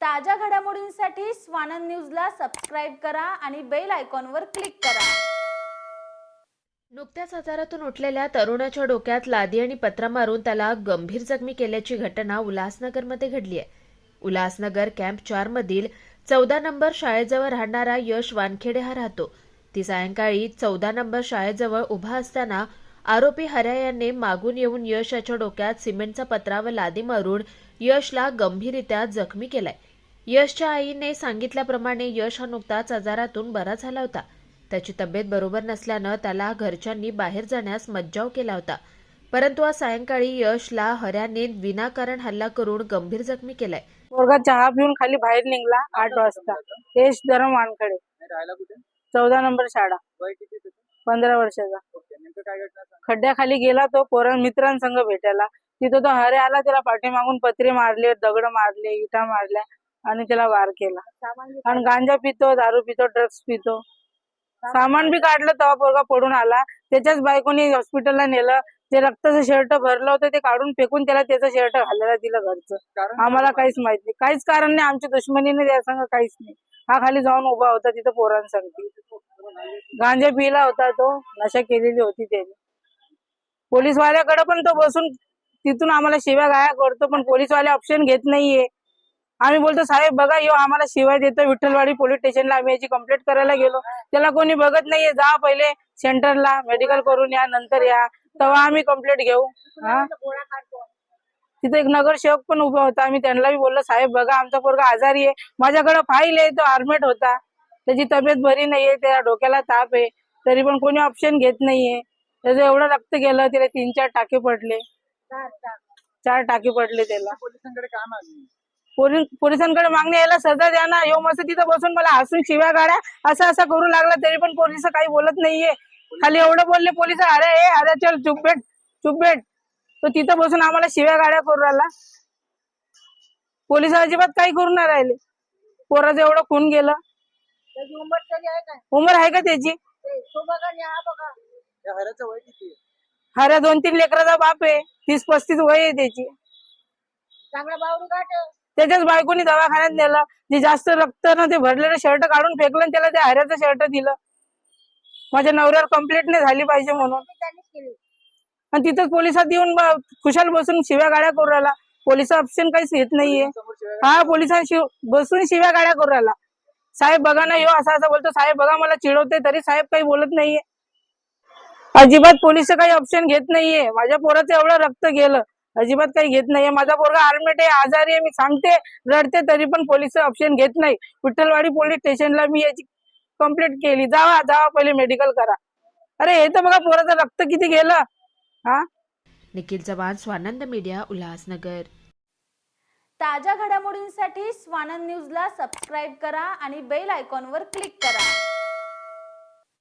ताज्या घडामोडींसाठी स्वानंद न्यूजला सबस्क्राईब करा आणि बेल आयकॉनवर क्लिक करा. नुकत्याच आजारातून उठलेल्या तरुणाच्या डोक्यात लादी आणि पत्रा मारून त्याला गंभीर जखमी केल्याची घटना उल्हासनगरमध्ये घडली आहे. उल्हासनगर कॅम्प चार मधील चौदा नंबर शाळेजवळ राहणारा यश वानखेडे हा राहतो. ती सायंकाळी चौदा नंबर शाळेजवळ उभा असताना आरोपी हऱ्या यांनी मागून येऊन यश याच्या डोक्यात सिमेंटचा पत्रा व लादी मारून यशला गंभीररित्या जखमी केलाय. यशच्या आईने सांगितल्याप्रमाणे यश हा नुकताच आजारातून बरा झाला होता. त्याची तब्येत बरोबर नसल्यानं त्याला घरच्यांनी बाहेर जाण्यास मज्जाव केला होता. परंतु आज सायंकाळी यशला हऱ्याने विनाकारण हल्ला करून गंभीर जखमी केलाय. पोरगा चहा पिऊन खाली बाहेर निघला आठ वाजता. यश धरम कुठे? चौदा नंबर शाळा. वय किती त्याचं? पंधरा वर्षाचा. खड्ड्याखाली गेला तो पोरण मित्रांसंग भेटायला. तिथं तो हरे आला त्याला पाठीमागून पत्रे मारले दगड मारले इटा मारल्या. आणि त्याला वार केला. आणि गांजा पितो दारू पितो ड्रग्स पितो. सामान बी काढलं तेव्हा पोरगा पडून आला. त्याच्याच बायकोनी हॉस्पिटलला नेलं. ते रक्ताचं शर्ट भरलं होतं ते काढून फेकून त्याला त्याचं शर्ट घालायला दिलं घरचं. आम्हाला काहीच माहीत नाही. काहीच कारण नाही. आमची दुश्मनी नाही त्या संग काहीच नाही. हा खाली जाऊन उभा होता तिथं पोरांसाठी. गांजा पिला होता तो. नशा केलेली होती त्याने. पोलीसवाल्याकडे पण तो बसून तिथून आम्हाला शिव्या गाया करतो पण पोलीसवाले ऑप्शन घेत नाहीये. आम्ही बोलतो साहेब बघा यो आम्हाला शिवाय देतो विठ्ठलवाडी पोलीस स्टेशनला आम्ही याची कंप्लेंट करायला गेलो. त्याला कोणी बघत नाहीये जा पहिले सेंटरला मेडिकल करून या नंतर या. तेव्हा आम्ही कंप्लेंट घेऊ. हा? तिथे एक नगरसेवक पण उभा होता. आम्ही त्यांना बी बोललो साहेब बघा आमचा पोरगा आजारी आहे. माझ्याकडे फाईल आहे तो आर्मेट होता. त्याची तब्येत बरी नाहीये त्या डोक्याला ताप आहे. तरी पण कोणी ऑप्शन घेत नाहीये. त्याचं एवढं रक्त गेलं त्याला तीन चार टाके पडले. चार टाके पडले त्याला. पोलिसांकडे काम पोलिसांकडे मागणी यायला सजा द्या ना यो मस्त तिथं बसून मला हसून शिव्या गाड्या असं असं करू लागला तरी पण पोलीस काही बोलत नाहीये. खाली एवढं बोलले पोलीस अरे ए अरे चल चुप भेट चुप भेट. तो तिथं बसून आम्हाला शिव्या गाड्या करू राहिला. पोलीस अजिबात काही करू नाही राहिले. पोराचं एवढं खून गेलं. उमर आहे का त्याची? या हऱ्याचं वय किती आहे? हऱ्या दोन तीन लेकराचा बाप आहे. तीस पस्तीस वय आहे त्याची. त्याच्याच बायकोनी दवाखान्यात नेला. जे जास्त रक्त ना ते भरलेलं शर्ट काढून फेकलं आणि त्याला त्या हऱ्याचं शर्ट दिलं. माझ्या नवऱ्यावर कंप्लेंट नाही झाली पाहिजे म्हणून. आणि तिथं पोलिसात येऊन खुशाल बसून शिव्या गाड्या करू राहिला. पोलीस ऑप्शन काहीच येत नाहीये. हा पोलिसांशी बसून शिव्या गाड्या करू राहिला. साहेब बघा ना यो असा असा बोलतो. साहेब बघा मला चिडवते तरी साहेब काही बोलत नाहीये. अजिबात पोलीस काही ऑप्शन घेत नाहीये. माझ्या पोराचं एवढं रक्त गेलं. अजिबात काही घेत नाहीये. माझा पोरगा आर्मेट आहे आजारी आहे मी सांगते. रडते तरी पण पोलीस ऑप्शन घेत नाही. विठ्ठलवाडी पोलीस स्टेशनला मी याची कंप्लेंट केली. जावा जावा पहिले मेडिकल करा. अरे हे तर बघा पोराचं रक्त किती गेलं. हा? निखिल चव्हाण स्वानंद मीडिया उल्हासनगर. ताज्या घडामोडींसाठी स्वानंद न्यूजला सबस्क्राईब करा आणि बेल आयकॉनवर क्लिक करा.